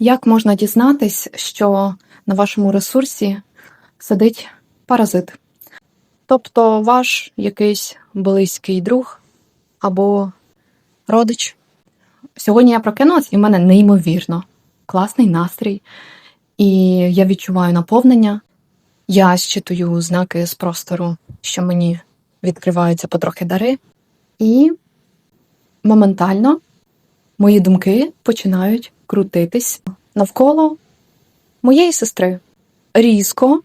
Як можна дізнатись, що на вашому ресурсі сидить паразит? Тобто ваш якийсь близький друг або родич. Сьогодні я прокинулась, і в мене неймовірно класний настрій, і я відчуваю наповнення. Я щитую знаки з простору, що мені відкриваються потрохи дари, і моментально мої думки починають крутитись навколо моєї сестри. Різко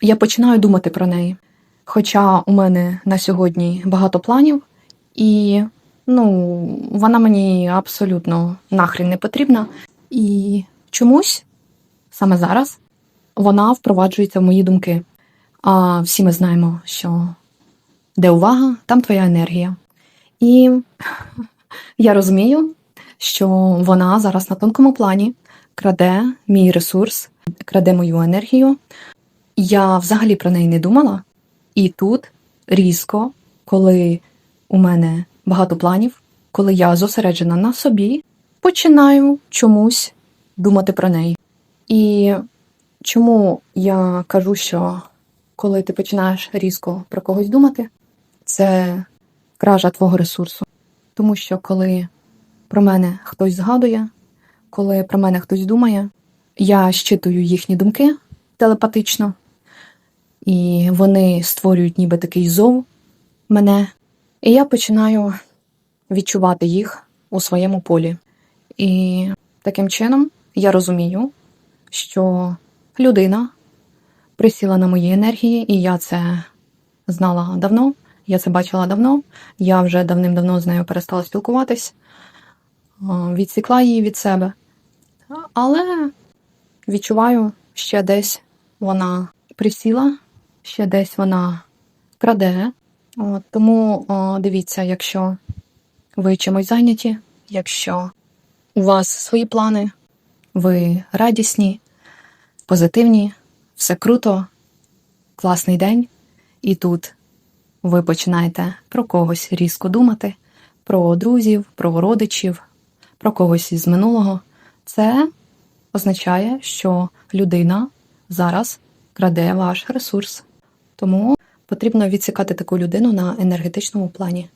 я починаю думати про неї. Хоча у мене на сьогодні багато планів, і ну, вона мені абсолютно нахрін не потрібна. І чомусь саме зараз вона впроваджується в мої думки. А всі ми знаємо, що де увага, там твоя енергія. І я розумію, що вона зараз на тонкому плані краде мій ресурс, краде мою енергію. Я взагалі про неї не думала. І тут різко, коли у мене багато планів, коли я зосереджена на собі, починаю чомусь думати про неї. І чому я кажу, що коли ти починаєш різко про когось думати, це кража твого ресурсу. Тому що коли про мене хтось згадує, коли про мене хтось думає, я щитую їхні думки телепатично, і вони створюють ніби такий зов мене, і я починаю відчувати їх у своєму полі. І таким чином я розумію, що людина присіла на мої енергії, і я це знала давно, я це бачила давно. Я вже давним-давно з нею перестала спілкуватись, відсікла її від себе. Але відчуваю, ще десь вона присіла, ще десь вона краде. От, тому о, дивіться, якщо ви чимось зайняті, якщо у вас свої плани, ви радісні, позитивні, все круто, класний день, і тут ви починаєте про когось різко думати, про друзів, про родичів, про когось із минулого. Це означає, що людина зараз краде ваш ресурс. Тому потрібно відсікати таку людину на енергетичному плані.